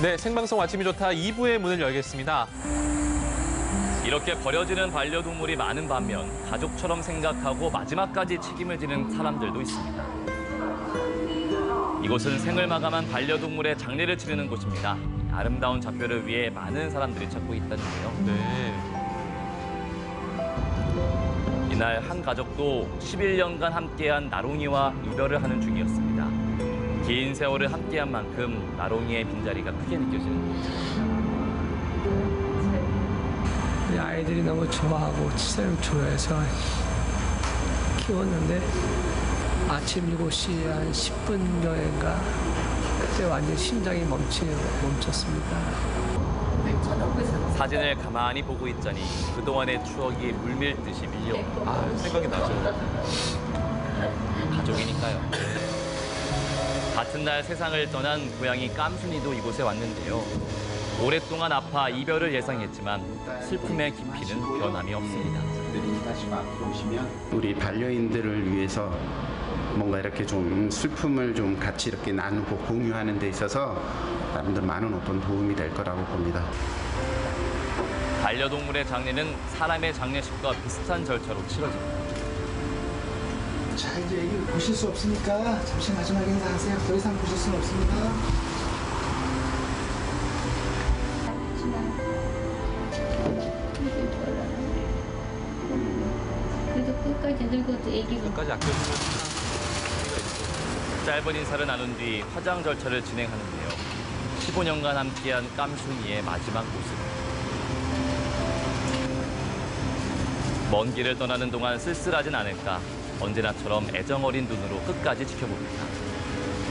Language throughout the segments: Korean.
네, 생방송 아침이 좋다 2부의 문을 열겠습니다. 이렇게 버려지는 반려동물이 많은 반면 가족처럼 생각하고 마지막까지 책임을 지는 사람들도 있습니다. 이곳은 생을 마감한 반려동물의 장례를 치르는 곳입니다. 아름다운 잡뼈를 위해 많은 사람들이 찾고 있다는데요. 네. 이날 한 가족도 11년간 함께한 나롱이와 이별을 하는 중이었습니다. 긴 세월을 함께한 만큼 나롱이의 빈자리가 크게 느껴지는 아이들이 너무 좋아하고 치사를 좋아해서 키웠는데 아침 7시 한 10분 전인가 그때 완전 심장이 멈추, 멈췄습니다. 사진을 가만히 보고 있자니 그동안의 추억이 물밀듯이 밀려옵니다. 아, 생각이 나죠. 가족이니까요. 같은 날 세상을 떠난 고양이 깜순이도 이곳에 왔는데요. 오랫동안 아파 이별을 예상했지만 슬픔의 깊이는 변함이 없습니다. 우리 반려인들을 위해서 뭔가 이렇게 좀 슬픔을 좀 같이 이렇게 나누고 공유하는 데 있어서 나름대로 많은 어떤 도움이 될 거라고 봅니다. 반려동물의 장례는 사람의 장례식과 비슷한 절차로 치러집니다. 자 이제 여기 보실 수 없으니까 잠시 마지막 인사하세요. 더 이상 보실 수는 없습니다. 그래도 끝까지 늙어도 애기고 끝까지 아껴주는 짧은 인사를 나눈 뒤 화장 절차를 진행하는데요. 15년간 함께한 깜순이의 마지막 모습. 먼 길을 떠나는 동안 쓸쓸하진 않을까 언제나처럼 애정 어린 눈으로 끝까지 지켜봅니다.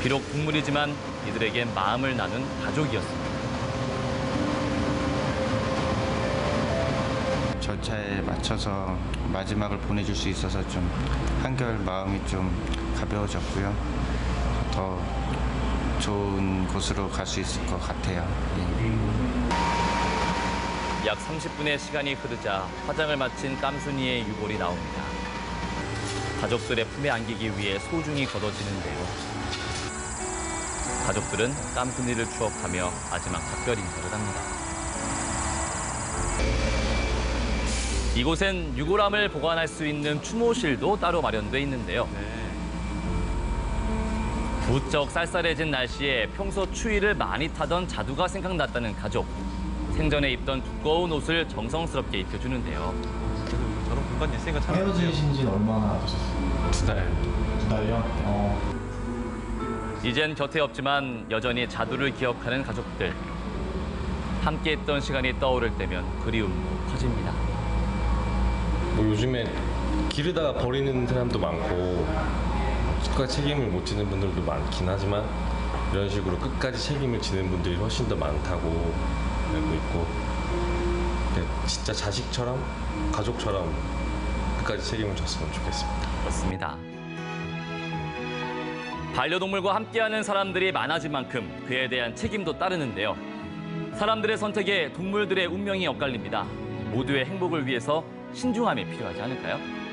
비록 동물이지만 이들에겐 마음을 나눈 가족이었습니다. 절차에 맞춰서 마지막을 보내줄 수 있어서 좀 한결 마음이 좀 가벼워졌고요. 더 좋은 곳으로 갈 수 있을 것 같아요. 예. 약 30분의 시간이 흐르자 화장을 마친 깜순이의 유골이 나옵니다. 가족들의 품에 안기기 위해 소중히 걷어지는데요. 가족들은 깜순이를 추억하며 마지막 작별 인사를 합니다. 이곳엔 유골함을 보관할 수 있는 추모실도 따로 마련돼 있는데요. 부쩍 쌀쌀해진 날씨에 평소 추위를 많이 타던 자두가 생각났다는 가족. 생전에 입던 두꺼운 옷을 정성스럽게 입혀주는데요. 저런 공간이 있으니까 참 헤어지신 지는 얼마나 되셨어요? 두 달. 두 달이요? 어. 이젠 곁에 없지만 여전히 자두를 기억하는 가족들. 함께했던 시간이 떠오를 때면 그리움도 커집니다. 뭐 요즘에 기르다가 버리는 사람도 많고 끝까지 책임을 못 지는 분들도 많긴 하지만 이런 식으로 끝까지 책임을 지는 분들이 훨씬 더 많다고 알고 있고 진짜 자식처럼 가족처럼 끝까지 책임을 졌으면 좋겠습니다. 그렇습니다. 반려동물과 함께하는 사람들이 많아진 만큼 그에 대한 책임도 따르는데요. 사람들의 선택에 동물들의 운명이 엇갈립니다. 모두의 행복을 위해서 신중함이 필요하지 않을까요?